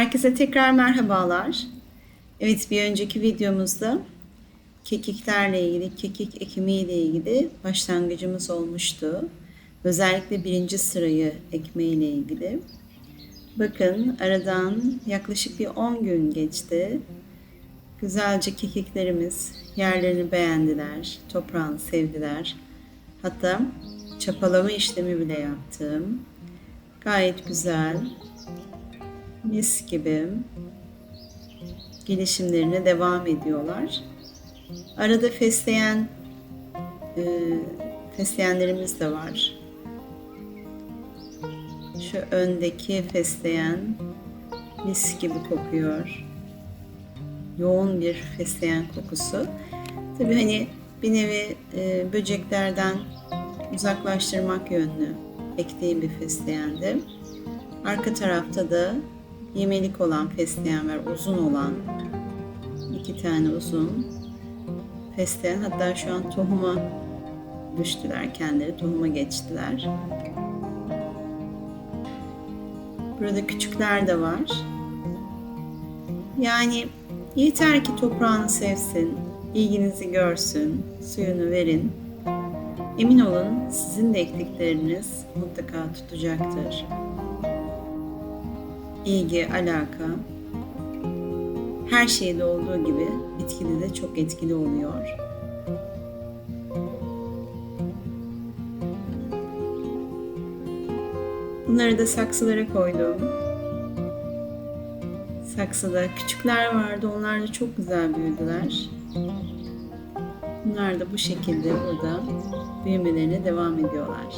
Herkese tekrar merhabalar. Evet bir önceki videomuzda kekiklerle ilgili, kekik ekimiyle ilgili başlangıcımız olmuştu. Özellikle birinci sırayı ekmeğiyle ilgili. Bakın aradan yaklaşık bir 10 gün geçti. Güzelce kekiklerimiz yerlerini beğendiler, toprağını sevdiler. Hatta çapalama işlemi bile yaptım. Gayet güzel, mis gibi gelişimlerine devam ediyorlar. Arada fesleğen e, fesleğenlerimiz de var. Şu öndeki fesleğen mis gibi kokuyor. Yoğun bir fesleğen kokusu. Tabii hani bir nevi e, böceklerden uzaklaştırmak yönlü ektiğim bir fesleğendi. Arka tarafta da yemelik olan fesleğen var, uzun olan. iki tane uzun fesleğen. Hatta şu an tohuma düştüler kendileri, tohuma geçtiler. Burada küçükler de var. Yani yeter ki toprağını sevsin, ilginizi görsün, suyunu verin. Emin olun sizin de ektikleriniz mutlaka tutacaktır. İlgi, alaka, her şeyde olduğu gibi bitkide de çok etkili oluyor. Bunları da saksılara koydum. Saksıda küçükler vardı. Onlar da çok güzel büyüdüler. Bunlar da bu şekilde burada büyümelerine devam ediyorlar.